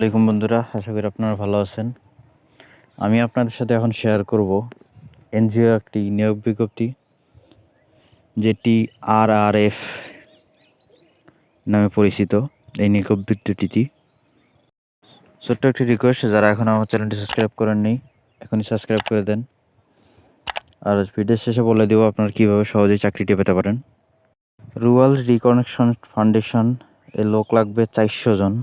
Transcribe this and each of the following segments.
আসসালামাইকুম বন্ধুরা, আশা করি আপনারা ভালো আছেন। আমি আপনাদের সাথে এখন শেয়ার করব এনজিও একটি নিয়োগ বিজ্ঞপ্তি, যেটি আর আর এফ নামে পরিচিত এই নিয়োগ বিজ্ঞপ্তিটি। ছোট্ট একটি রিকোয়েস্ট যারা এখন আমার চ্যানেলটি সাবস্ক্রাইব করেননি, এখনই সাবস্ক্রাইব করে দেন। আর ভিডিও শেষে বলে দেবো আপনারা কীভাবে সহজেই চাকরিটি পেতে পারেন। রুরাল রিকনেকশন ফাউন্ডেশন, এ লোক লাগবে চারশো জন।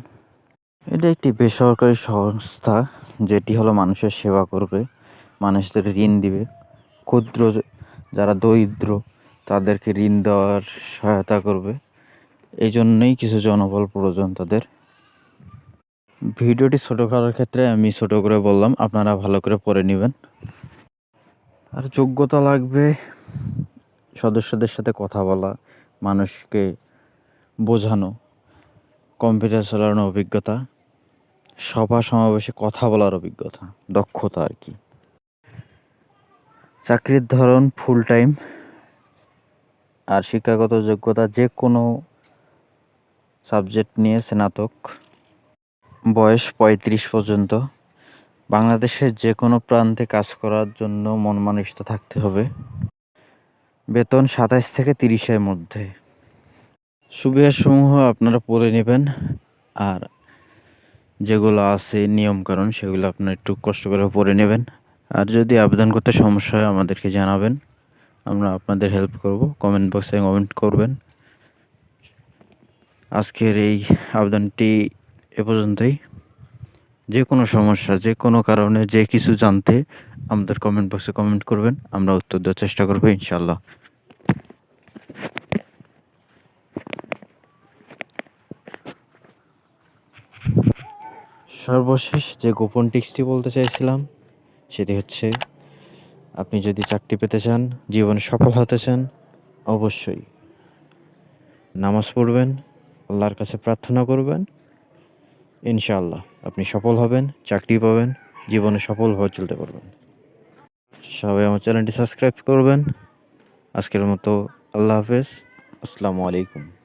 এটা একটি বেসরকারি সংস্থা যেটি হলো মানুষের সেবা করবে, মানুষদের ঋণ দিবে। ক্ষুদ্র যারা দরিদ্র, তাদেরকে ঋণ দেওয়ার সহায়তা করবে। এই জন্যই কিছু জনবল প্রয়োজন তাদের। ভিডিওটি ছোটো করার ক্ষেত্রে আমি ছোটো করে বললাম, আপনারা ভালো করে পড়ে নেবেন। আর যোগ্যতা লাগবে সদস্যদের সাথে কথা বলা, মানুষকে বোঝানো, কম্পিউটার চালানোর অভিজ্ঞতা। সভা সমাবেশে কথা বলার অভিজ্ঞতা, দক্ষতা আর কি? চাকরির ধরন ফুল টাইম আর শিক্ষাগত যোগ্যতা যে কোনো সাবজেক্ট নিয়ে স্নাতক। বয়স পঁয়ত্রিশ পর্যন্ত। বাংলাদেশের যে কোনো প্রান্তে কাজ করার জন্য মন থাকতে হবে। বেতন সাতাশ থেকে তিরিশের মধ্যে। সুবিধাসমূহ আপনারা পড়ে নেবেন। আর যেগুলো আছে, নিয়মকানুন, সেগুলো আপনারা একটু কষ্ট করে পড়ে নেবেন। আর যদি আবেদন করতে সমস্যা হয়, আমাদেরকে জানাবেন। আমরা আপনাদের হেল্প করব। কমেন্ট বক্সে কমেন্ট করবেন। আজকের এই আবেদনটি এ পর্যন্তই। যে কোনো সমস্যা, যে কোনো কারণে, যে কিছু জানতে আমাদের কমেন্ট বক্সে কমেন্ট করবেন। আমরা উত্তর দেওয়ার চেষ্টা করব ইনশাল্লাহ সর্বশেষ যে গোপন টিক্সটি বলতে চাইছিলাম, সেটি হচ্ছে, আপনি যদি চাকরি পেতে চান, জীবনে সফল হতে চান, অবশ্যই নামাজ পড়বেন, আল্লাহর কাছে প্রার্থনা করবেন, ইনশাআল্লাহ আপনি সফল হবেন, চাকরি পাবেন, জীবনে সফলভাবে চলতে পারবেন। সবাই আমার চ্যানেলটি সাবস্ক্রাইব করবেন। আজকের মতো আল্লাহ হাফেজ। আসসালামু আলাইকুম।